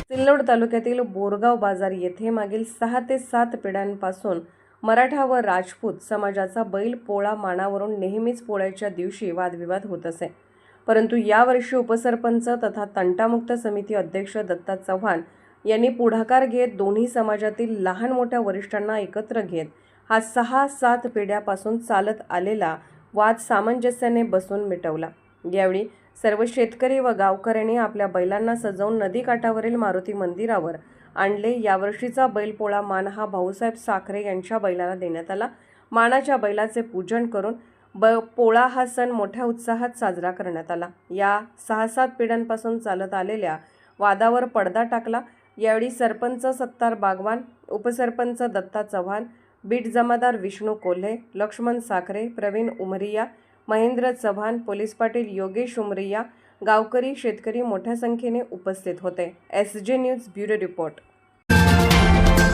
सिल्लोड तालुक्यातील बोरगाव बाजार येथे मागील सहा ते सात पिढ्यांपासून मराठा व राजपूत समाजाचा बैल पोळा मानावरून नेहमीच पोळ्याच्या दिवशी वादविवाद होत असे. परंतु यावर्षी उपसरपंच तथा तंटामुक्त समिती अध्यक्ष दत्ता चव्हाण यांनी पुढाकार घेत दोन्ही समाजातील लहान मोठ्या वरिष्ठांना एकत्र घेत हा सहा सात पिढ्यापासून चालत आलेला वाद सामंजस्याने बसून मिटवला. यावेळी सर्व शेतकरी व गावकऱ्यांनी आपल्या बैलांना सजवून नदीकाठावरील मारुती मंदिरावर आणले. यावर्षीचा बैलपोळा मान हा भाऊसाहेब साखरे यांच्या बैलाला देण्यात आला. मानाच्या बैलाचे पूजन करून ब पोळा हा सण मोठ्या उत्साहात साजरा करण्यात आला. या सहा सात पिढ्यांपासून चालत आलेल्या वादावर पडदा टाकला. यावेळी सरपंच सत्तार बागवान उपसरपंच दत्ता चव्हाण बीट जमादार विष्णू कोल्हे लक्ष्मण साखरे प्रवीण उमरिया महेंद्र चव्हाण पोलीस पाटील योगेश उमरिया गावकरी शेतकरी मोठ्या संख्येने उपस्थित होते. एस जे न्यूज ब्युरो रिपोर्ट.